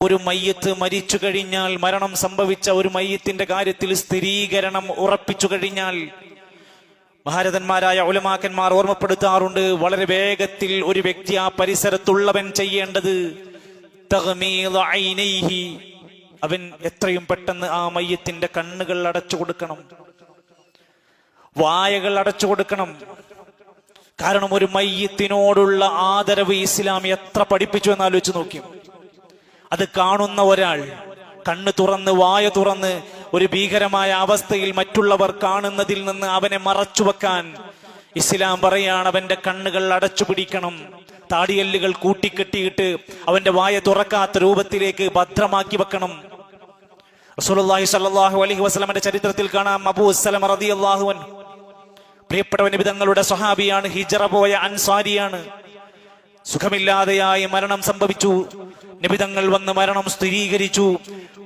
ഒരു മയ്യത്ത് മരിച്ചു കഴിഞ്ഞാൽ മരണം സംഭവിച്ച ഒരു മയ്യത്തിന്റെ കാര്യത്തിൽ സ്ഥിരീകരണം ഉറപ്പിച്ചു കഴിഞ്ഞാൽ ഭാരതന്മാരായ ഉലമാക്കന്മാർ ഓർമ്മപ്പെടുത്താറുണ്ട് വളരെ വേഗത്തിൽ ഒരു വ്യക്തി ആ പരിസരത്തുള്ളവൻ ചെയ്യേണ്ടത്. അവൻ എത്രയും പെട്ടെന്ന് ആ മയ്യത്തിന്റെ കണ്ണുകൾ അടച്ചു കൊടുക്കണം വായകൾ അടച്ചു കൊടുക്കണം കാരണം ഒരു മയ്യത്തിനോടുള്ള ആദരവ് ഇസ്ലാം എത്ര പഠിപ്പിച്ചു എന്ന് ആലോചിച്ച് നോക്കി അത് കാണുന്ന ഒരാൾ. കണ്ണ് തുറന്ന് വായ തുറന്ന് ഒരു ഭീകരമായ അവസ്ഥയിൽ മറ്റുള്ളവർ കാണുന്നതിൽ നിന്ന് അവനെ മറച്ചു വെക്കാൻ ഇസ്ലാം പറയാണ് അവന്റെ കണ്ണുകൾ അടച്ചു പിടിക്കണം. താടിയല്ലുകൾ കൂട്ടിക്കെട്ടിയിട്ട് അവന്റെ വായ തുറക്കാത്ത രൂപത്തിലേക്ക് ഭദ്രമാക്കി വെക്കണം. റസൂലുള്ളാഹി സ്വല്ലല്ലാഹു അലൈഹി വസല്ലമയുടെ ചരിത്രത്തിൽ കാണാം അബൂ സലമ റളിയല്ലാഹു അൻഹു. പ്രിയപ്പെട്ട വിധങ്ങളുടെ സ്വഹാബിയാണ് ഹിജ്റ പോയ അൻസാരിയാണ്. സുഖമില്ലാതെയായി മരണം സംഭവിച്ചു. നിബിതങ്ങൾ വന്ന് മരണം സ്ഥിരീകരിച്ചു.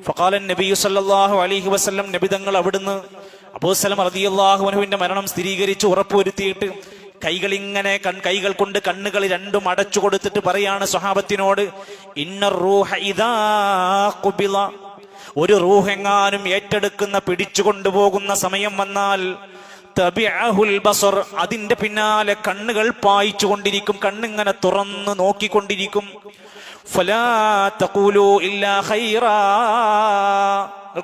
ഫക്കാലൻ നബി സല്ലാഹു അലൈഹി വസ്ലം നബിതങ്ങൾ അവിടുന്ന് അബൂസലം അറിയാഹുവിന്റെ മരണം സ്ഥിരീകരിച്ച് ഉറപ്പുവരുത്തിയിട്ട് കൈകൾ ഇങ്ങനെ കൺ കൈകൾ കൊണ്ട് കണ്ണുകൾ രണ്ടും അടച്ചു കൊടുത്തിട്ട് പറയാണ് സ്വഹാബത്തിനോട് ഇന്നർ റൂഹ ഒരു റൂഹെങ്ങാനും ഏറ്റെടുക്കുന്ന പിടിച്ചു കൊണ്ടുപോകുന്ന സമയം വന്നാൽ അതിന്റെ പിന്നാലെ കണ്ണുകൾ പായിച്ചു കൊണ്ടിരിക്കും കണ്ണിങ്ങനെ തുറന്ന് നോക്കിക്കൊണ്ടിരിക്കും.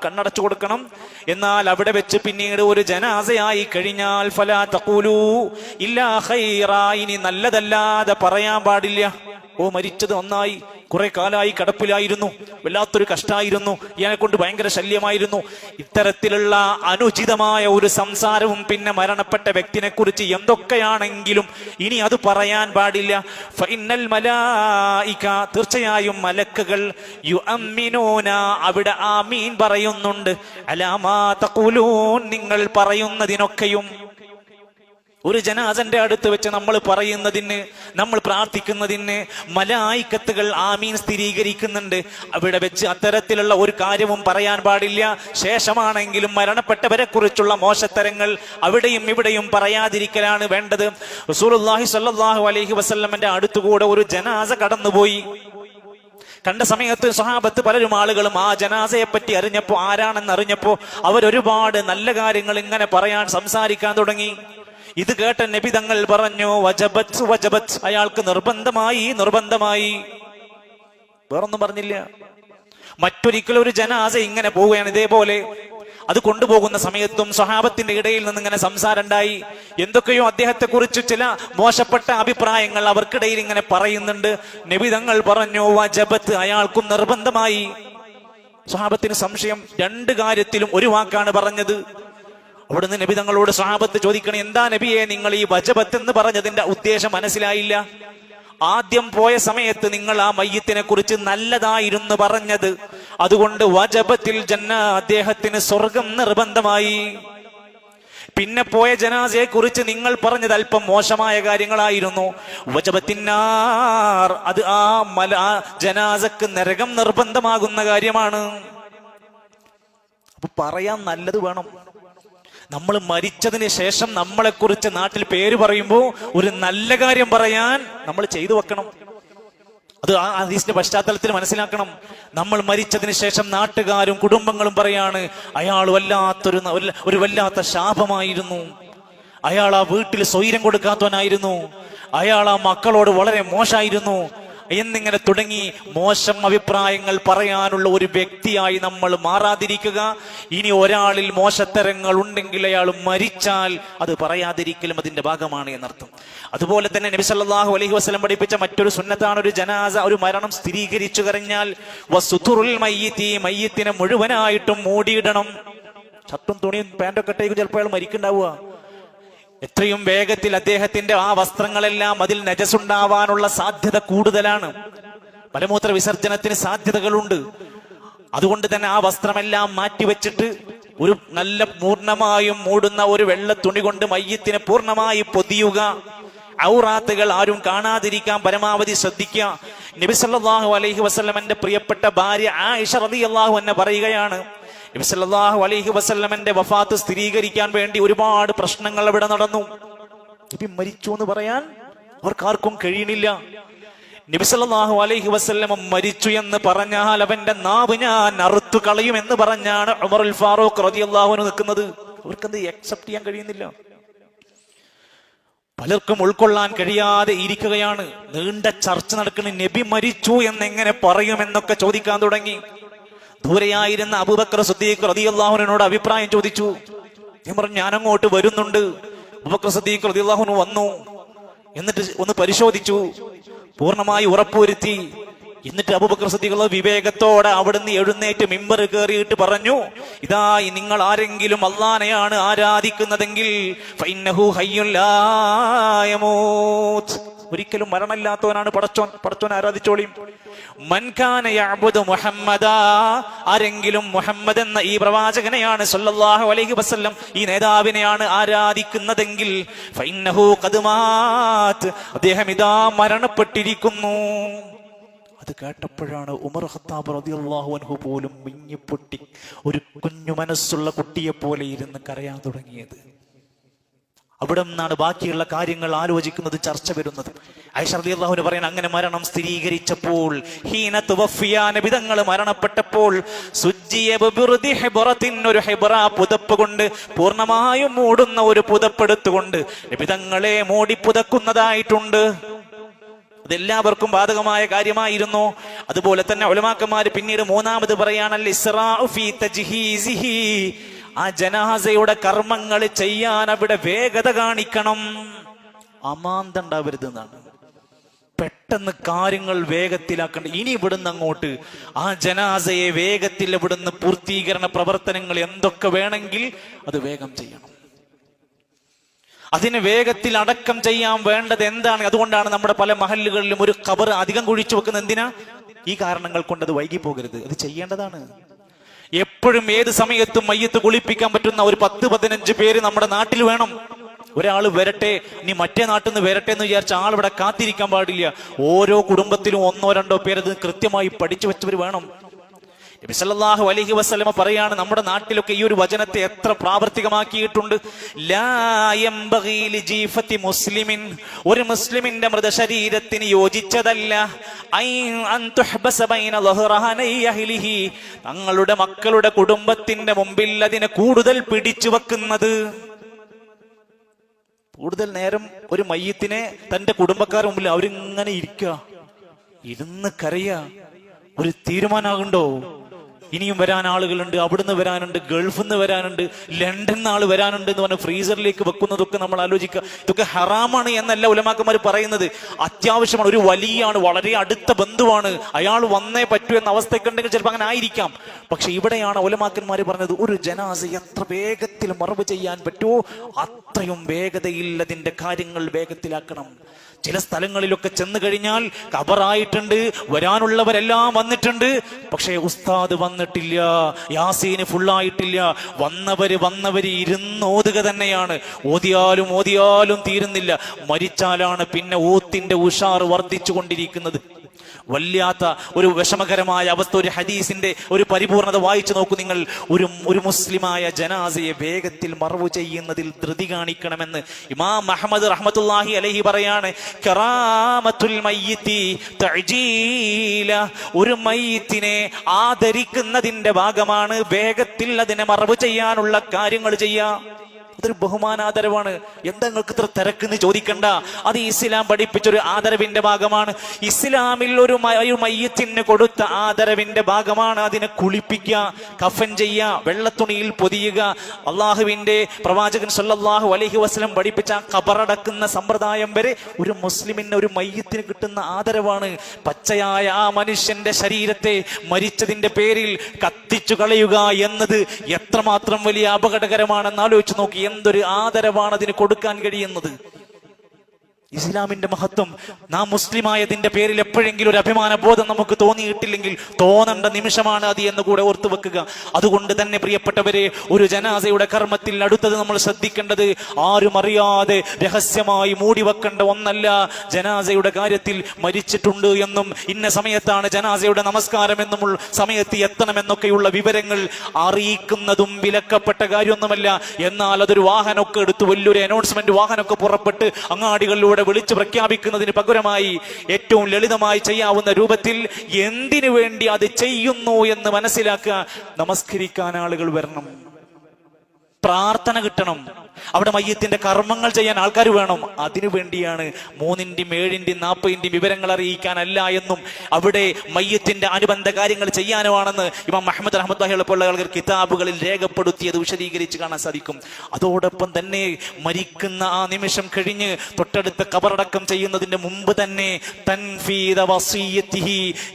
കണ്ണടച്ചു കൊടുക്കണം. എന്നാൽ അവിടെ വെച്ച് പിന്നീട് ഒരു ജനാസയായി കഴിഞ്ഞാൽ ഫലാ തഖൂലു ഇല്ലാ ഹൈറ ഇനി നല്ലതല്ലാതെ പറയാൻ പാടില്ല. ഓ മരിച്ചത് ഒന്നായി. കുറെ കാലമായി കടപ്പിലായിരുന്നു. വല്ലാത്തൊരു കഷ്ടമായിരുന്നു ഇയാളെ കൊണ്ട് ഭയങ്കര ശല്യമായിരുന്നു. ഇത്തരത്തിലുള്ള അനുചിതമായ ഒരു സംസാരവും പിന്നെ മരണപ്പെട്ട വ്യക്തിനെ കുറിച്ച് എന്തൊക്കെയാണെങ്കിലും ഇനി അത് പറയാൻ പാടില്ല. ഫൈനൽ മലായിക തീർച്ചയായും മലക്കുകൾ യു അമ്മിനോന അവിടെ ആമീൻ പറയുന്നുണ്ട്. അലാമാ തകുലൂൻ നിങ്ങൾ പറയുന്നതിനൊക്കെയും ഒരു ജനാസന്റെ അടുത്ത് വെച്ച് നമ്മൾ പറയുന്നതിന് നമ്മൾ പ്രാർത്ഥിക്കുന്നതിന് മലായിക്കത്തുകൾ ആമീൻ സ്ഥിരീകരിക്കുന്നുണ്ട്. അവിടെ വെച്ച് അത്തരത്തിലുള്ള ഒരു കാര്യവും പറയാൻ പാടില്ല. ശേഷമാണെങ്കിലും മരണപ്പെട്ടവരെ കുറിച്ചുള്ള മോശത്തരങ്ങൾ അവിടെയും ഇവിടെയും പറയാതിരിക്കലാണ് വേണ്ടത്. റസൂലുള്ളാഹി സ്വല്ലല്ലാഹു അലഹി വസല്ലമന്റെ അടുത്തുകൂടെ ഒരു ജനാസ കടന്നുപോയി. കണ്ട സമയത്ത് സ്വഹാബത്ത് പലരും ആളുകളും ആ ജനാസയെ പറ്റി അറിഞ്ഞപ്പോ ആരാണെന്ന് അറിഞ്ഞപ്പോ അവരൊരുപാട് നല്ല കാര്യങ്ങൾ ഇങ്ങനെ പറയാൻ സംസാരിക്കാൻ തുടങ്ങി. ഇത് കേട്ട നബി തങ്ങൾ പറഞ്ഞു വജബത്ത് വജബത്ത് അയാൾക്ക് നിർബന്ധമായി നിർബന്ധമായി. വേറൊന്നും പറഞ്ഞില്ല. മറ്റൊരിക്കലും ഒരു ജനാസ ഇങ്ങനെ പോവുകയാണ് ഇതേപോലെ. അത് കൊണ്ടുപോകുന്ന സമയത്തും സ്വഹാബത്തിന്റെ ഇടയിൽ നിന്ന് ഇങ്ങനെ സംസാരം ഉണ്ടായി എന്തൊക്കെയോ അദ്ദേഹത്തെ കുറിച്ച് ചില മോശപ്പെട്ട അഭിപ്രായങ്ങൾ അവർക്കിടയിൽ ഇങ്ങനെ പറയുന്നുണ്ട്. നബി തങ്ങൾ പറഞ്ഞു വജബത്ത് അയാൾക്കും നിർബന്ധമായി. സ്വഹാബത്തിന് സംശയം. രണ്ട് കാര്യത്തിലും ഒരു വാക്കാണ് പറഞ്ഞത്. അവിടുന്ന് നബി തങ്ങളോട് സ്വാപത്ത് ചോദിക്കണം എന്താ നബിയെ നിങ്ങൾ ഈ വജബത്ത് എന്ന് പറഞ്ഞതിന്റെ ഉദ്ദേശം മനസ്സിലായില്ല? ആദ്യം പോയ സമയത്ത് നിങ്ങൾ ആ മയ്യത്തിനെ കുറിച്ച് നല്ലതായിരുന്നു പറഞ്ഞത്. അതുകൊണ്ട് വജബത്തിൽ ജന്ന അദ്ദേഹത്തിന് സ്വർഗം നിർബന്ധമായി. പിന്നെ പോയ ജനാസയെ കുറിച്ച് നിങ്ങൾ പറഞ്ഞത് അല്പം മോശമായ കാര്യങ്ങളായിരുന്നു. വജബത്തിനാർ അത് ആ മല ആ ജനാസക്ക് നരകം നിർബന്ധമാകുന്ന കാര്യമാണ്. അപ്പൊ പറയാൻ നല്ലത് വേണം. നമ്മൾ മരിച്ചതിന് ശേഷം നമ്മളെ കുറിച്ച് നാട്ടിൽ പേര് പറയുമ്പോൾ ഒരു നല്ല കാര്യം പറയാൻ നമ്മൾ ചെയ്തു വെക്കണം. അത് ആ ഹദീസിന്റെ പശ്ചാത്തലത്തിൽ മനസ്സിലാക്കണം. നമ്മൾ മരിച്ചതിന് ശേഷം നാട്ടുകാരും കുടുംബങ്ങളും പറയാണ് അയാൾ വല്ലാത്തൊരു ഒരു വല്ലാത്ത ശാപമായിരുന്നു. അയാൾ ആ വീട്ടിൽ സ്വൈരം കൊടുക്കാത്തവനായിരുന്നു. അയാൾ ആ മക്കളോട് വളരെ മോശമായിരുന്നു എന്നിങ്ങനെ തുടങ്ങി മോശം അഭിപ്രായങ്ങൾ പറയാനുള്ള ഒരു വ്യക്തിയായി നമ്മൾ മാറാതിരിക്കുക. ഇനി ഒരാളിൽ മോശത്തരങ്ങൾ ഉണ്ടെങ്കിൽ അയാൾ മരിച്ചാൽ അത് പറയാതിരിക്കലും അതിന്റെ ഭാഗമാണ് എന്നർത്ഥം. അതുപോലെ തന്നെ നബി സല്ലല്ലാഹു അലൈഹി വസല്ലം പഠിപ്പിച്ച മറ്റൊരു സുന്നത്താണ് ഒരു ജനാസ ഒരു മരണം സ്ഥിരീകരിച്ചു കഴിഞ്ഞാൽ വസുതുറുൽ മയ്യിത്തി മയ്യത്തിനെ മുഴുവനായിട്ടും മൂടിയിടണം. ഷർട്ടും തുണിയും പാന്റൊക്കെ ഇട്ടേക്കും ചിലപ്പോൾ അയാൾ മരിക്കുണ്ടാവുക എത്രയും വേഗത്തിൽ അദ്ദേഹത്തിന്റെ ആ വസ്ത്രങ്ങളെല്ലാം അതിൽ നജസുണ്ടാവാനുള്ള സാധ്യത കൂടുതലാണ്. മലമൂത്ര വിസർജനത്തിന് സാധ്യതകളുണ്ട്. അതുകൊണ്ട് തന്നെ ആ വസ്ത്രമെല്ലാം മാറ്റിവെച്ചിട്ട് ഒരു നല്ല പൂർണമായും മൂടുന്ന ഒരു വെള്ള തുണി കൊണ്ട് മയ്യത്തിനെ പൂർണമായി പൊതിയുക. ഔറാത്തുകൾ ആരും കാണാതിരിക്കാൻ പരമാവധി ശ്രദ്ധിക്കുക. നബി സല്ലല്ലാഹു അലൈഹി വസ്ലമന്റെ പ്രിയപ്പെട്ട ഭാര്യ ആ ആയിഷ അള്ളാഹു എന്നെ പറയുകയാണ് നബി സല്ലല്ലാഹു അലൈഹി വസല്ലമന്റെ വഫാത്ത് സ്ഥിരീകരിക്കാൻ വേണ്ടി ഒരുപാട് പ്രശ്നങ്ങൾ അവിടെ നടന്നു. നബി മരിച്ചു എന്ന് പറയാൻ അവർക്കാർക്കും കഴിയണില്ല. നബിസല്ലാഹു അലൈഹി വസല്ലമ മരിച്ചു എന്ന് പറഞ്ഞാൽ അവന്റെ നാവ് ഞാൻ അറുത്തു കളയും എന്ന് പറഞ്ഞാണ് ഉമറുൽ ഫാറൂഖ് റളിയല്ലാഹു അൻഹു നിൽക്കുന്നത്. അവർക്കത് അക്സെപ്റ്റ് ചെയ്യാൻ കഴിയുന്നില്ല. പലർക്കും ഉൾക്കൊള്ളാൻ കഴിയാതെ ഇരിക്കുകയാണ്. നീണ്ട ചർച്ച നടക്കുന്ന നബി മരിച്ചു എന്ന് എന്നെങ്ങനെ പറയുമെന്നൊക്കെ ചോദിക്കാൻ തുടങ്ങി. ദൂരെയായിരുന്ന അബൂബക്കർ സുദ്ദീഖ് റതിയല്ലാഹുവിനോട് അഭിപ്രായം ചോദിച്ചു. ഞാൻ അങ്ങോട്ട് വരുന്നുണ്ട്. അബൂബക്കർ സുദ്ദീഖ് റതിയല്ലാഹുന് വന്നു. എന്നിട്ട് ഒന്ന് പരിശോധിച്ചു. പൂർണമായി ഉറപ്പുവരുത്തി. എന്നിട്ട് അബൂബക്കർ സദ്ദിഖുള്ള വിവേകത്തോടെ അവിടുന്ന് എഴുന്നേറ്റ് മിമ്പർ കയറിയിട്ട് പറഞ്ഞു ഇതാ നിങ്ങൾ ആരെങ്കിലും അള്ളാനെയാണ് ആരാധിക്കുന്നതെങ്കിൽ ഫൈനഹു ഹയ്യുൻ ലാ യമൂത്ത്. ഒരിക്കലും മരണമില്ലാത്തവനാണ് പടച്ചോൻ. പടച്ചോൻ ആരാധിച്ചോളിയും. മൻകാന യഅബുദു മുഹമ്മദ. ആരെങ്കിലും മുഹമ്മദ് എന്ന ഈ പ്രവാചകനെയാണ് സല്ലല്ലാഹു അലൈഹി വസല്ലം ഈ നേതാവിനെയാണ് ആരാധിക്കുന്നതെങ്കിൽ ഫൈന്നഹു ഖദ് മാത്ത്. അദ്ദേഹം ഇതാ മരണപ്പെട്ടിരിക്കുന്നു. അത് കേട്ടപ്പോഴാണ് ഉമർ ഖത്താബ് റളിയല്ലാഹു അൻഹു പോലും മിഞ്ഞിപ്പൊട്ടി ഒരു കുഞ്ഞു മനസ്സുള്ള കുട്ടിയെ പോലെ ഇരുന്ന് കരയാൻ തുടങ്ങിയത്. അവിടെ നിന്നാണ് ബാക്കിയുള്ള കാര്യങ്ങൾ ആലോചിക്കുന്നത് ചർച്ച വരുന്നത്. ഐഷർദിയാഹുന് പറയാൻ അങ്ങനെ മരണം സ്ഥിരീകരിച്ചപ്പോൾ ഹീന തുവഫിയ നബിതങ്ങൾ മരണപ്പെട്ടപ്പോൾ ഒരു ഹെബറ പുതപ്പ് കൊണ്ട് പൂർണമായും മൂടുന്ന ഒരു പുതപ്പെടുത്തുകൊണ്ട് നബിതങ്ങളെ മൂടി പുതക്കുന്നതായിട്ടുണ്ട്. അതെല്ലാവർക്കും ബാധകമായ കാര്യമായിരുന്നു. അതുപോലെ തന്നെ ഒലമാക്കന്മാര് പിന്നീട് മൂന്നാമത് പറയാണല്ലോ. ആ ജനാസയുടെ കർമ്മങ്ങൾ ചെയ്യാൻ അവിടെ വേഗത കാണിക്കണം. അമാന്ത ഉണ്ടാവരുത് എന്നാണ് പെട്ടെന്ന് കാര്യങ്ങൾ വേഗത്തിലാക്കണ്ട. ഇനി ഇവിടുന്ന് അങ്ങോട്ട് ആ ജനാസയെ വേഗത്തിൽ ഇവിടുന്ന് പൂർത്തീകരണ പ്രവർത്തനങ്ങൾ എന്തൊക്കെ വേണമെങ്കിൽ അത് വേഗം ചെയ്യണം. അതിന് വേഗത്തിൽ അടക്കം ചെയ്യാൻ വേണ്ടത് എന്താണ്? അതുകൊണ്ടാണ് നമ്മുടെ പല മഹല്ലുകളിലും ഒരു കബർ അധികം കുഴിച്ചു വെക്കുന്നത്. എന്തിനാ? ഈ കാരണങ്ങൾ കൊണ്ട് അത് വൈകി പോകരുത് അത് ചെയ്യേണ്ടതാണ്. എപ്പോഴും ഏത് സമയത്തും മയ്യത്ത് കുളിപ്പിക്കാൻ പറ്റുന്ന ഒരു പത്ത് പതിനഞ്ച് പേര് നമ്മുടെ നാട്ടിൽ വേണം. ഒരാൾ വരട്ടെ ഇനി മറ്റേ നാട്ടിൽ നിന്ന് വരട്ടെ എന്ന് വിചാരിച്ച ആൾ ഇവിടെ കാത്തിരിക്കാൻ പാടില്ല. ഓരോ കുടുംബത്തിലും ഒന്നോ രണ്ടോ പേരത് കൃത്യമായി പഠിച്ചു വെച്ചവർ വേണം. നബി അലഹി വസ്ലമ പറയാണ് നമ്മുടെ നാട്ടിലൊക്കെ ഈ ഒരു വചനത്തെ എത്ര പ്രാവർത്തികമാക്കിയിട്ടുണ്ട്. മുസ്ലിമിൻ. ഒരു മുസ്ലിമിന്റെ മൃതശരീരത്തിന് യോജിച്ചതല്ല. തങ്ങളുടെ മക്കളുടെ കുടുംബത്തിന്റെ മുമ്പിൽ അതിനെ കൂടുതൽ പിടിച്ചു വെക്കുന്നത്. കൂടുതൽ നേരം ഒരു മയ്യത്തിനെ തന്റെ കുടുംബക്കാരുടെ മുമ്പിൽ അവരിങ്ങനെ ഇരിക്കുക. ഇരുന്ന് കരയ ഒരു തീരുമാനമാകുണ്ടോ ഇനിയും വരാൻ ആളുകളുണ്ട് അവിടുന്ന് വരാനുണ്ട് ഗൾഫിൽ നിന്ന് വരാനുണ്ട് ലണ്ടൻ ആൾ വരാനുണ്ട് എന്ന് പറഞ്ഞ് ഫ്രീസറിലേക്ക് വെക്കുന്നതൊക്കെ നമ്മൾ ആലോചിക്കുക. ഇതൊക്കെ ഹറാമാണ് എന്നല്ല ഉലമാക്കന്മാർ പറയുന്നത്. അത്യാവശ്യമാണ് ഒരു വലിയാണ് വളരെ അടുത്ത ബന്ധുവാണ്. അയാൾ വന്നേ പറ്റൂ എന്ന അവസ്ഥയൊക്കെ ഉണ്ടെങ്കിൽ ചിലപ്പോൾ അങ്ങനെ ആയിരിക്കാം. പക്ഷെ ഇവിടെയാണ് ഉലമാക്കന്മാർ പറഞ്ഞത് ഒരു ജനാസ എത്ര വേഗത്തിൽ മറവ് ചെയ്യാൻ പറ്റുമോ? അത്രയും വേഗതയിൽ അതിന്റെ കാര്യങ്ങൾ വേഗത്തിലാക്കണം. ചില സ്ഥലങ്ങളിലൊക്കെ ചെന്ന് കഴിഞ്ഞാൽ കബറായിട്ടുണ്ട് വരാനുള്ളവരെല്ലാം വന്നിട്ടുണ്ട്. പക്ഷേ ഉസ്താദ് വന്നിട്ടില്ല യാസീന് ഫുള്ളായിട്ടില്ല. വന്നവര് വന്നവര് ഇരുന്നോതുക തന്നെയാണ്. ഓതിയാലും ഓതിയാലും തീരുന്നില്ല. മരിച്ചാലാണ് പിന്നെ ഓത്തിന്റെ ഉഷാർ വർദ്ധിച്ചു കൊണ്ടിരിക്കുന്നത് വല്ലാത്ത ഒരു വിഷമകരമായ അവസ്ഥ ഒരു ഹദീസിന്റെ ഒരു പരിപൂർണത വായിച്ചു നോക്കൂ നിങ്ങൾ. ഒരു ഒരു മുസ്ലിമായ ജനാസയെ വേഗത്തിൽ മറവ് ചെയ്യുന്നതിൽ ധൃതി കാണിക്കണമെന്ന് ഇമാം അഹമ്മദ് റഹ്മത്തുല്ലാഹി അലഹി പറയാണ്. ഒരു മയ്യത്തിനെ ആദരിക്കുന്നതിന്റെ ഭാഗമാണ് വേഗത്തിൽ അതിനെ മറവ് ചെയ്യാനുള്ള കാര്യങ്ങൾ ചെയ്യാം. അതൊരു ബഹുമാനാദരവാണ്. എന്താ നിങ്ങൾക്ക് ഇത്ര തിരക്കെന്ന് ചോദിക്കണ്ട. അത് ഇസ്ലാം പഠിപ്പിച്ച ഒരു ആദരവിന്റെ ഭാഗമാണ്. ഇസ്ലാമിൽ ഒരു മയ്യത്തിന് കൊടുത്ത ആദരവിന്റെ ഭാഗമാണ് അതിനെ കുളിപ്പിക്കുക കഫൻ ചെയ്യുക വെള്ളത്തുണിയിൽ പൊതിയുക. അള്ളാഹുവിന്റെ പ്രവാചകൻ സല്ലാഹു അലഹി വസ്ലം പഠിപ്പിച്ച ആ ഖബറടക്കുന്ന സമ്പ്രദായം വരെ ഒരു മുസ്ലിമിന് ഒരു മയ്യത്തിന് കിട്ടുന്ന ആദരവാണ്. പച്ചയായ ആ മനുഷ്യന്റെ ശരീരത്തെ മരിച്ചതിന്റെ പേരിൽ കത്തിച്ചു കളയുക എന്നത് എത്രമാത്രം വലിയ അപകടകരമാണെന്ന് ആലോചിച്ച് നോക്കി എന്തൊരു ആദരവാണ് അതിന് കൊടുക്കാൻ കഴിയുന്നത്? ഇസ്ലാമിന്റെ മഹത്വം. നാം മുസ്ലിമായതിന്റെ പേരിൽ എപ്പോഴെങ്കിലും ഒരു അഭിമാന ബോധം നമുക്ക് തോന്നിയിട്ടില്ലെങ്കിൽ തോന്നേണ്ട നിമിഷമാണ് അത് എന്ന് കൂടെ ഓർത്തു വെക്കുക. അതുകൊണ്ട് തന്നെ പ്രിയപ്പെട്ടവരെ ഒരു ജനാസയുടെ കർമ്മത്തിൽ അടുത്തത് നമ്മൾ ശ്രദ്ധിക്കേണ്ടത് ആരും അറിയാതെ രഹസ്യമായി മൂടി വെക്കേണ്ട ഒന്നല്ല ജനാസയുടെ കാര്യത്തിൽ മരിച്ചിട്ടുണ്ട് എന്നും ഇന്ന സമയത്താണ് ജനാസയുടെ നമസ്കാരം എന്നും സമയത്ത് എത്തണമെന്നൊക്കെയുള്ള വിവരങ്ങൾ അറിയിക്കുന്നതും വിലക്കപ്പെട്ട കാര്യമൊന്നുമല്ല. എന്നാൽ അതൊരു വാഹനമൊക്കെ എടുത്ത് വലിയൊരു അനൗൺസ്മെന്റ് വാഹനമൊക്കെ പുറപ്പെട്ട് അങ്ങാടികളിലൂടെ വായിലൂടെ വിളിച്ചു പ്രഖ്യാപിക്കുന്നതിന് പകരമായി ഏറ്റവും ലളിതമായി ചെയ്യാവുന്ന രൂപത്തിൽ എന്തിനു വേണ്ടി അത് ചെയ്യുന്നു എന്ന് മനസ്സിലാക്കുക നമസ്കരിക്കാൻ ആളുകൾ വരണം. പ്രാർത്ഥന കിട്ടണം. അവിടെ മയ്യത്തിന്റെ കർമ്മങ്ങൾ ചെയ്യാൻ ആൾക്കാർ വേണം. അതിനു വേണ്ടിയാണ് മൂന്നിന്റെയും ഏഴിന്റെയും നാൽപ്പതിന്റെയും വിവരങ്ങൾ അറിയിക്കാനല്ല എന്നും അവിടെ മയ്യത്തിന്റെ അനുബന്ധ കാര്യങ്ങൾ ചെയ്യാനുമാണെന്ന് ഇമാം മഹമ്മദ് അഹമ്മദ് പോലുള്ള ആൾക്കാർ കിതാബുകളിൽ രേഖപ്പെടുത്തിയത് വിശദീകരിച്ച് കാണാൻ സാധിക്കും. അതോടൊപ്പം തന്നെ മരിക്കുന്ന ആ നിമിഷം കഴിഞ്ഞ് തൊട്ടടുത്ത കബറടക്കം ചെയ്യുന്നതിന്റെ മുമ്പ് തന്നെ തൻഫീദ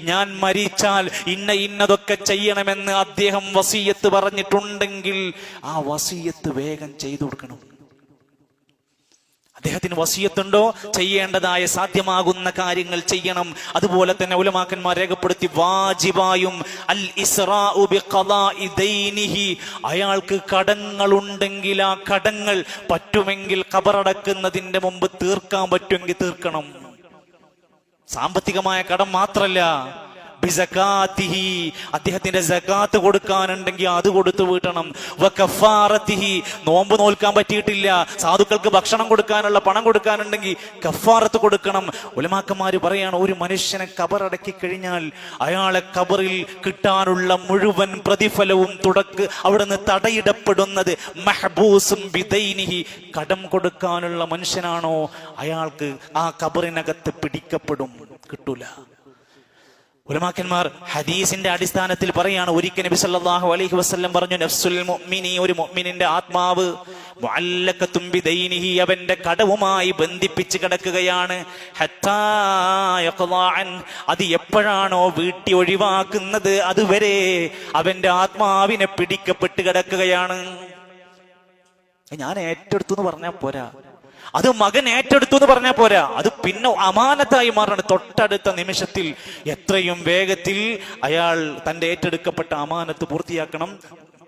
ഞാൻ മരിച്ചാൽ ഇന്ന ഇന്നതൊക്കെ ചെയ്യണമെന്ന് അദ്ദേഹം വസീയത്ത് പറഞ്ഞിട്ടുണ്ടെങ്കിൽ ആ വസീയത്ത് വേഗം ചെയ്തു കൊടുക്കണം. അദ്ദേഹത്തിന് വസീയത്തുണ്ടോ? ചെയ്യേണ്ടതായ സാധ്യമാകുന്ന കാര്യങ്ങൾ ചെയ്യണം. അതുപോലെ തന്നെ ഉലമാക്കന്മാർ രേഖപ്പെടുത്തി വാജിബായും അൽ ദൈനിഹി. അയാൾക്ക് കടങ്ങളുണ്ടെങ്കിൽ ആ കടങ്ങൾ പറ്റുമെങ്കിൽ കബറടക്കുന്നതിന്റെ മുമ്പ് തീർക്കാൻ പറ്റുമെങ്കിൽ തീർക്കണം. സാമ്പത്തികമായ കടം മാത്രല്ല. അദ്ദേഹത്തിന്റെ സകാത്ത് കൊടുക്കാനുണ്ടെങ്കിൽ അത് കൊടുത്തു വീട്ടണം. നോമ്പ് നോൽക്കാൻ പറ്റിയിട്ടില്ല. സാധുക്കൾക്ക് ഭക്ഷണം കൊടുക്കാനുള്ള പണം കൊടുക്കാനുണ്ടെങ്കിൽ കഫാറത്ത് കൊടുക്കണം. ഉലമാക്കന്മാർ പറയാണ് ഒരു മനുഷ്യനെ കബറടക്കി കഴിഞ്ഞാൽ അയാളെ കബറിൽ കിട്ടാനുള്ള മുഴുവൻ പ്രതിഫലവും തുടക്ക് അവിടുന്ന് തടയിടപ്പെടുന്നത് മഹബൂസും ബിദൈനിഹി. കടം കൊടുക്കാനുള്ള മനുഷ്യനാണോ? അയാൾക്ക് ആ കബറിനകത്ത് പിടിക്കപ്പെടും. കിട്ടൂല. ഉലമാക്കന്മാർ ഹദീസിന്റെ അടിസ്ഥാനത്തിൽ പറയാണ് ഒരിക്കൽ നബി സല്ലല്ലാഹു അലൈഹി വസല്ലം പറഞ്ഞു നഫ്സുൽ മുഅ്മിനി ഒരു മുഅ്മിനിന്റെ ആത്മാവ് മുഅല്ലഖത്തും ബിദൈനിഹി അവന്റെ കടവുമായി ബന്ധിപ്പിച്ച് കിടക്കുകയാണ് ഹത്താ അൻ. അത് എപ്പോഴാണോ വീട്ടി ഒഴിവാക്കുന്നത് അതുവരെ അവന്റെ ആത്മാവിനെ പിടിക്കപ്പെട്ട് കിടക്കുകയാണ് ഞാൻ ഏറ്റെടുത്തു എന്ന് പറഞ്ഞാൽ പോരാ അത് മകൻ ഏറ്റെടുത്തു എന്ന് പറഞ്ഞാൽ പോരാ. അത് പിന്നെ അമാനത്തായി മാറണം. തൊട്ടടുത്ത നിമിഷത്തിൽ എത്രയും വേഗത്തിൽ അയാൾ തന്റെ ഏറ്റെടുക്കപ്പെട്ട അമാനത്ത് പൂർത്തിയാക്കണം.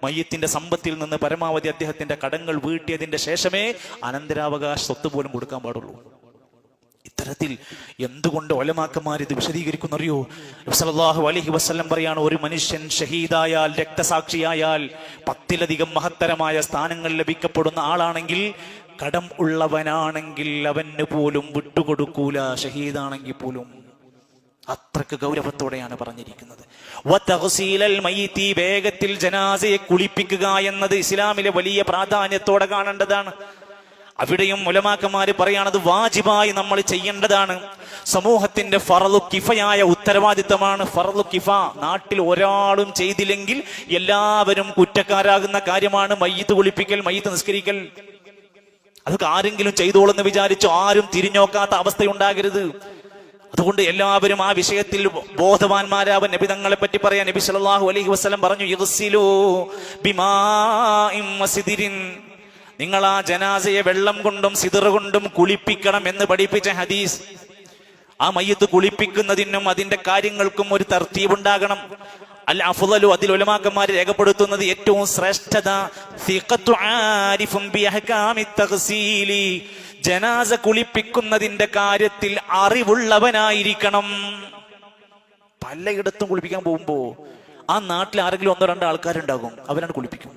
മയ്യത്തിന്റെ സമ്പത്തിൽ നിന്ന് പരമാവധി അദ്ദേഹത്തിന്റെ കടങ്ങൾ വീട്ടിയതിന്റെ ശേഷമേ അനന്തരാവകാശ സ്വത്ത് പോലും കൊടുക്കാൻ പാടുള്ളൂ. ഇത്തരത്തിൽ എന്തുകൊണ്ട് ഒലമാക്കന്മാർ ഇത് വിശദീകരിക്കുന്നു അറിയോ സലാഹു അലഹി വസ്ലം പറയാണ് ഒരു മനുഷ്യൻ ഷഹീദായാൽ രക്തസാക്ഷിയായാൽ പത്തിലധികം മഹത്തരമായ സ്ഥാനങ്ങൾ ലഭിക്കപ്പെടുന്ന ആളാണെങ്കിൽ കടം ഉള്ളവനാണെങ്കിൽ അവന് പോലും വിട്ടുകൊടുക്കൂല. ഷഹീദാണെങ്കിൽ പോലും അത്രയ്ക്ക് ഗൗരവത്തോടെയാണ് പറഞ്ഞിരിക്കുന്നത്. വേഗത്തിൽ ജനാസയെ കുളിപ്പിക്കുക എന്നത് ഇസ്ലാമിലെ വലിയ പ്രാധാന്യത്തോടെ കാണേണ്ടതാണ്. അവിടെയും മുലമാക്കന്മാര് പറയാണത് വാജിബായി നമ്മൾ ചെയ്യേണ്ടതാണ്. സമൂഹത്തിന്റെ ഫറലു കിഫയായ ഉത്തരവാദിത്തമാണ്. ഫറലു കിഫ നാട്ടിൽ ഒരാളും ചെയ്തില്ലെങ്കിൽ എല്ലാവരും കുറ്റക്കാരാകുന്ന കാര്യമാണ് മയ്യത്ത് കുളിപ്പിക്കൽ മയ്യത്ത് നിസ്കരിക്കൽ. അതൊക്കെ ആരെങ്കിലും ചെയ്തോളെന്ന് വിചാരിച്ചു ആരും തിരിഞ്ഞോക്കാത്ത അവസ്ഥയുണ്ടാകരുത്. അതുകൊണ്ട് എല്ലാവരും ആ വിഷയത്തിൽ ബോധവാന്മാരാവൻ നബി തങ്ങളെ പറ്റി പറയാൻ നബി സല്ലല്ലാഹു അലൈഹി വസല്ലം പറഞ്ഞു യഗ്സിലൂ ബിമാഇൻ വസിദിരിൻ. നിങ്ങൾ ആ ജനാസയെ വെള്ളം കൊണ്ടും സിദർ കൊണ്ടും കുളിപ്പിക്കണം എന്ന് പഠിപ്പിച്ച ഹദീസ്. ആ മയ്യത്ത് കുളിപ്പിക്കുന്നതിനും അതിന്റെ കാര്യങ്ങൾക്കും ഒരു തർത്തീവുണ്ടാകണം. അൽ അഫുദലു അതിൽ ഒലമാക്കന്മാർ രേഖപ്പെടുത്തുന്നത് ഏറ്റവും ശ്രേഷ്ഠത. ജനാസ കുളിപ്പിക്കുന്നതിന്റെ കാര്യത്തിൽ അറിവുള്ളവനായിരിക്കണം. പലയിടത്തും കുളിപ്പിക്കാൻ പോകുമ്പോ ആ നാട്ടിൽ ആരെങ്കിലും ഒന്നോ രണ്ടോ ആൾക്കാരുണ്ടാകും അവരാണ് കുളിപ്പിക്കും.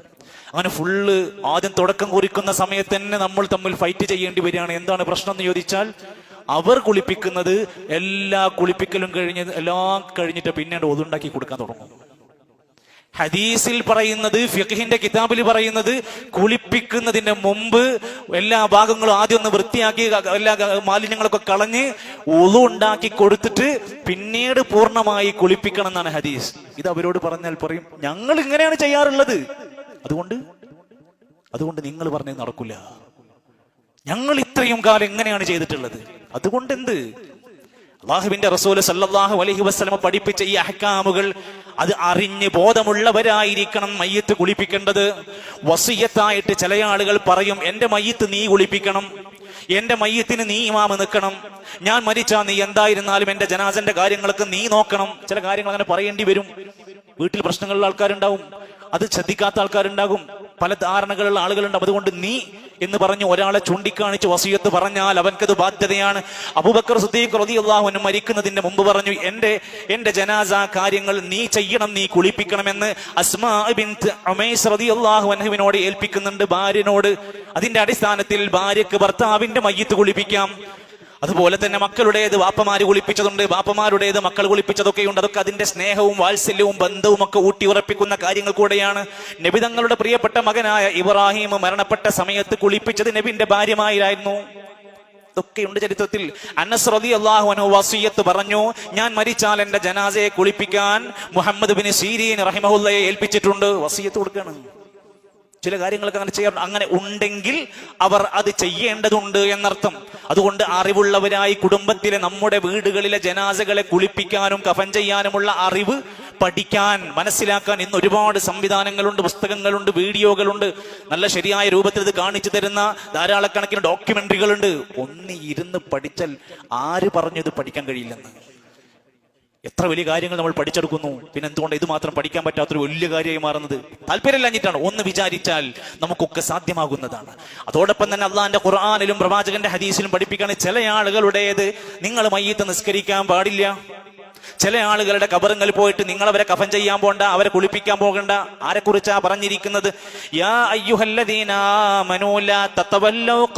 അങ്ങനെ ഫുള്ള് ആദ്യം തുടക്കം കുറിക്കുന്ന സമയത്ത് തന്നെ നമ്മൾ തമ്മിൽ ഫൈറ്റ് ചെയ്യേണ്ടി വരികയാണ്. എന്താണ് പ്രശ്നം എന്ന് ചോദിച്ചാൽ അവർ കുളിപ്പിക്കുന്നത് എല്ലാ കുളിപ്പിക്കലും കഴിഞ്ഞ് എല്ലാം കഴിഞ്ഞിട്ട് പിന്നീട് ഒതുണ്ടാക്കി കൊടുക്കാൻ തുടങ്ങും. ഹദീസിൽ പറയുന്നത് ഫിഖിന്റെ കിതാബിൽ പറയുന്നത് കുളിപ്പിക്കുന്നതിന് മുമ്പ് എല്ലാ ഭാഗങ്ങളും ആദ്യം ഒന്ന് വൃത്തിയാക്കി എല്ലാ മാലിന്യങ്ങളൊക്കെ കളഞ്ഞ് ഒതു ഉണ്ടാക്കി കൊടുത്തിട്ട് പിന്നീട് പൂർണമായി കുളിപ്പിക്കണം എന്നാണ് ഹദീസ്. ഇത് അവരോട് പറഞ്ഞാൽ പറയും ഞങ്ങൾ ഇങ്ങനെയാണ് ചെയ്യാറുള്ളത്. അതുകൊണ്ട് അതുകൊണ്ട് നിങ്ങൾ പറഞ്ഞത് നടക്കില്ല. ഞങ്ങൾ ഇത്രയും കാലം എങ്ങനെയാണ് ചെയ്തിട്ടുള്ളത്. അതുകൊണ്ട് എന്ത് അള്ളാഹുവിന്റെ റസൂൽ സല്ലാഹു അലഹി വസ്ലമ പഠിപ്പിച്ച ഈ അഹ്കാമുകൾ അത് അറിഞ്ഞ് ബോധമുള്ളവരായിരിക്കണം മയ്യത്ത് കുളിപ്പിക്കേണ്ടത്. വസിയത്തായിട്ട് ചില ആളുകൾ പറയും എന്റെ മയ്യത്ത് നീ കുളിപ്പിക്കണം. എന്റെ മയ്യത്തിന് നീ ഇമാമ് നിൽക്കണം. ഞാൻ മരിച്ചാ നീ എന്തായിരുന്നാലും എന്റെ ജനാസന്റെ കാര്യങ്ങൾക്ക് നീ നോക്കണം. ചില കാര്യങ്ങൾ അങ്ങനെ പറയേണ്ടി വരും. വീട്ടിൽ പ്രശ്നങ്ങളുള്ള ആൾക്കാരുണ്ടാവും. അത് ശ്രദ്ധിക്കാത്ത ആൾക്കാരുണ്ടാകും. പല ധാരണകളുള്ള ആളുകളുണ്ട്. അതുകൊണ്ട് നീ എന്ന് പറഞ്ഞ് ഒരാളെ ചൂണ്ടിക്കാണിച്ച് വസീയത്ത് പറഞ്ഞാൽ അവൻക്കത് ബാധ്യതയാണ്. അബൂബക്കർ സുദ്ദീഖ് റളിയല്ലാഹു മരിക്കുന്നതിന്റെ മുമ്പ് പറഞ്ഞു എന്റെ എന്റെ ജനാസ കാര്യങ്ങൾ നീ ചെയ്യണം നീ കുളിപ്പിക്കണമെന്ന് അസ്മാ അൻഹുവിനോട് ഏൽപ്പിക്കുന്നുണ്ട് ഭാര്യനോട്. അതിന്റെ അടിസ്ഥാനത്തിൽ ഭാര്യക്ക് ഭർത്താവിന്റെ മയ്യത്ത് കുളിപ്പിക്കാം. അതുപോലെ തന്നെ മക്കളുടേത് വാപ്പമാര് കുളിപ്പിച്ചതുണ്ട് വാപ്പമാരുടേത് മക്കൾ കുളിപ്പിച്ചതൊക്കെയുണ്ട്. അതൊക്കെ അതിന്റെ സ്നേഹവും വാത്സല്യവും ബന്ധവും ഒക്കെ ഊട്ടി ഉറപ്പിക്കുന്ന കാര്യങ്ങൾ കൂടെയാണ്. നബി തങ്ങളുടെ പ്രിയപ്പെട്ട മകനായ ഇബ്രാഹിം മരണപ്പെട്ട സമയത്ത് കുളിപ്പിച്ചത് നബിന്റെ ഭാര്യമായിരുന്നു ഇതൊക്കെയുണ്ട് ചരിത്രത്തിൽ. അനസ് റതി അള്ളാഹു അനു വസീയത്ത് പറഞ്ഞു ഞാൻ മരിച്ചാൽ എന്റെ ജനാസയെ കുളിപ്പിക്കാൻ മുഹമ്മദ് ബിൻ സീരീൻ റഹിമഹുല്ലയെ ഏൽപ്പിച്ചിട്ടുണ്ട്. വസീയത്ത് കൊടുക്കാണ് ചില കാര്യങ്ങളൊക്കെ അങ്ങനെ ചെയ്യാറുണ്ട്. അങ്ങനെ ഉണ്ടെങ്കിൽ അവർ അത് ചെയ്യേണ്ടതുണ്ട് എന്നർത്ഥം. അതുകൊണ്ട് അറിവുള്ളവരായി കുടുംബത്തിലെ നമ്മുടെ വീടുകളിലെ ജനാസകളെ കുളിപ്പിക്കാനും കഫൻ ചെയ്യാനുമുള്ള അറിവ് പഠിക്കാൻ മനസ്സിലാക്കാൻ ഇന്ന് ഒരുപാട് സംവിധാനങ്ങളുണ്ട് പുസ്തകങ്ങളുണ്ട് വീഡിയോകളുണ്ട്. നല്ല ശരിയായ രൂപത്തിൽ ഇത് കാണിച്ചു തരുന്ന ധാരാളക്കണക്കിന് ഡോക്യുമെന്ററികളുണ്ട്. ഒന്ന് ഇരുന്ന് പഠിച്ചാൽ ആര് പറഞ്ഞു ഇത് പഠിക്കാൻ കഴിയില്ലെന്ന്? എത്ര വലിയ കാര്യങ്ങൾ നമ്മൾ പഠിച്ചെടുക്കുന്നു. പിന്നെ എന്തുകൊണ്ട് ഇത് മാത്രം പഠിക്കാൻ പറ്റാത്തൊരു വലിയ കാര്യമായി മാറുന്നത്? താല്പര്യമില്ലാഞ്ഞിട്ടാണ്. ഒന്ന് വിചാരിച്ചാൽ നമുക്കൊക്കെ സാധ്യമാകുന്നതാണ്. അതോടൊപ്പം തന്നെ അള്ളാന്റെ ഖുർആാനിലും പ്രവാചകന്റെ ഹദീസിലും പഠിപ്പിക്കുകയാണ് ചില ആളുകളുടേത് നിങ്ങൾ മയ്യത്ത് നിസ്കരിക്കാൻ പാടില്ല. ചില ആളുകളുടെ കബറുങ്ങളിൽ പോയിട്ട് നിങ്ങൾ അവരെ കഫൻ ചെയ്യാൻ പോണ്ട അവരെ കുളിപ്പിക്കാൻ പോകണ്ട. ആരെ കുറിച്ചാ പറഞ്ഞിരിക്കുന്നത്? യാ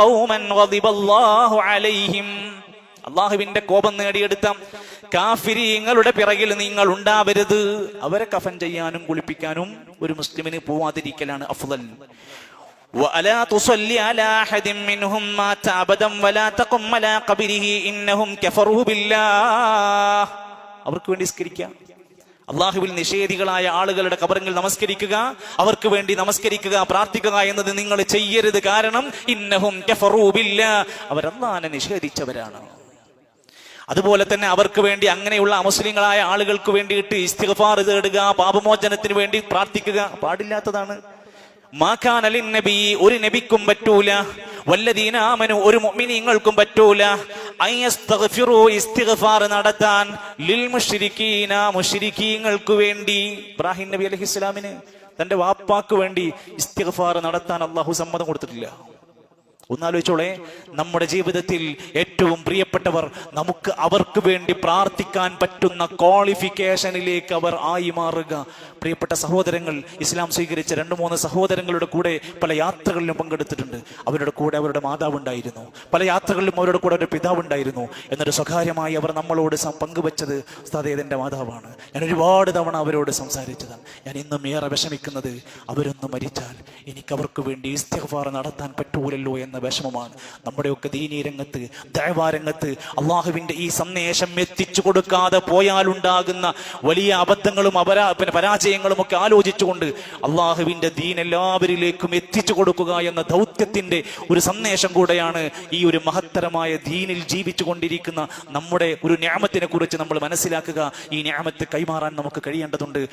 ഖൗമൻ അലൈഹിം. അള്ളാഹുവിന്റെ കോപം നേടിയെടുത്ത കാഫിരിങ്ങളുടെ പിറകിൽ നിങ്ങൾ ഉണ്ടാവരുത് അവരെ കഫൻ ചെയ്യാനും കുളിപ്പിക്കാനും ഒരു മുസ്ലിമിന് പോവാതിരിക്കലാണ് അഫ്ദൽ وألا تصلي على أحد منهم مات أبدا ولا تقم على قبره إنهم كفروا بالله അവർക്ക് വേണ്ടി സ്കരിക്കാം അള്ളാഹുവിൽ നിഷേധികളായ ആളുകളുടെ കബറങ്ങൾ നമസ്കരിക്കുക അവർക്ക് വേണ്ടി നമസ്കരിക്കുക പ്രാർത്ഥിക്കുക എന്നത് നിങ്ങൾ ചെയ്യരുത് കാരണം ഇന്നഹും കഫറൂ ബില്ലാ. അവർ അള്ളാഹിനെ നിഷേധിച്ചവരാണ് അതുപോലെ തന്നെ അവർക്ക് വേണ്ടി അങ്ങനെയുള്ള അമുസ്ലിങ്ങളായ ആളുകൾക്ക് വേണ്ടിയിട്ട് ഇസ്തിഫാർ തേടുക പാപമോചനത്തിന് വേണ്ടി പ്രാർത്ഥിക്കുക. പാടില്ലാത്തതാണ്. മാക്കാൻ അലിൻ നബി ഒരു നബിക്കും പറ്റൂല. വല്ലദീനാമനു ഒരു മുഅ്മിനീങ്ങൾക്കും പറ്റൂല. ഇസ്തിഗ്ഫാർ നടത്താൻ ലിൽ മുശ്രിക്കീന മുശ്രിക്കീങ്ങൾക്ക് വേണ്ടി. ഇബ്രാഹിം നബി അലഹിസ്ലാമിന് തന്റെ വാപ്പാക്ക് വേണ്ടി ഇസ്തിഗ്ഫാർ നടത്താൻ അള്ളാഹു സമ്മതം കൊടുത്തിട്ടില്ല. ഒന്നാലോചിച്ചോളെ. നമ്മുടെ ജീവിതത്തിൽ ഏറ്റവും പ്രിയപ്പെട്ടവർ നമുക്ക് അവർക്ക് വേണ്ടി പ്രാർത്ഥിക്കാൻ പറ്റുന്ന ക്വാളിഫിക്കേഷനിലേക്ക് അവർ ആയി മാറുക. പ്രിയപ്പെട്ട സഹോദരങ്ങൾ ഇസ്ലാം സ്വീകരിച്ച രണ്ട് മൂന്ന് സഹോദരങ്ങളുടെ കൂടെ പല യാത്രകളിലും പങ്കെടുത്തിട്ടുണ്ട്. അവരുടെ കൂടെ അവരുടെ മാതാവ് ഉണ്ടായിരുന്നു പല യാത്രകളിലും അവരുടെ കൂടെ അവരുടെ പിതാവ് ഉണ്ടായിരുന്നു എന്നൊരു സ്വകാര്യമായി അവർ നമ്മളോട് പങ്കുവെച്ചത് സതേതന്റെ മാതാവാണ്. ഞാൻ ഒരുപാട് തവണ അവരോട് സംസാരിച്ചതാണ്. ഞാൻ ഇന്നും ഏറെ വിഷമിക്കുന്നത് അവരൊന്ന് മരിച്ചാൽ എനിക്ക് അവർക്ക് വേണ്ടി ഇസ്തിഗ്ഫാർ നടത്താൻ പറ്റൂലല്ലോ എന്ന വിഷമമാണ്. നമ്മുടെയൊക്കെ ദീനീ രംഗത്ത് ദയവാരംഗത്ത് അള്ളാഹുവിന്റെ ഈ സന്ദേശം എത്തിച്ചു കൊടുക്കാതെ പോയാലുണ്ടാകുന്ന വലിയ അബദ്ധങ്ങളും അപരാ പിന്നെ പരാജയങ്ങളും ഒക്കെ ആലോചിച്ചുകൊണ്ട് അള്ളാഹുവിന്റെ ദീൻ എല്ലാവരിലേക്കും എത്തിച്ചു കൊടുക്കുക എന്ന ദൗത്യത്തിന്റെ ഒരു സന്ദേശം കൂടെയാണ് ഈ ഒരു മഹത്തരമായ ദീനിൽ ജീവിച്ചു കൊണ്ടിരിക്കുന്ന നമ്മുടെ ഒരു ന്യാമത്തിനെ കുറിച്ച് നമ്മൾ മനസ്സിലാക്കുക. ഈ ന്യാമത്ത് കൈമാറാൻ നമുക്ക് കഴിയേണ്ടതുണ്ട്.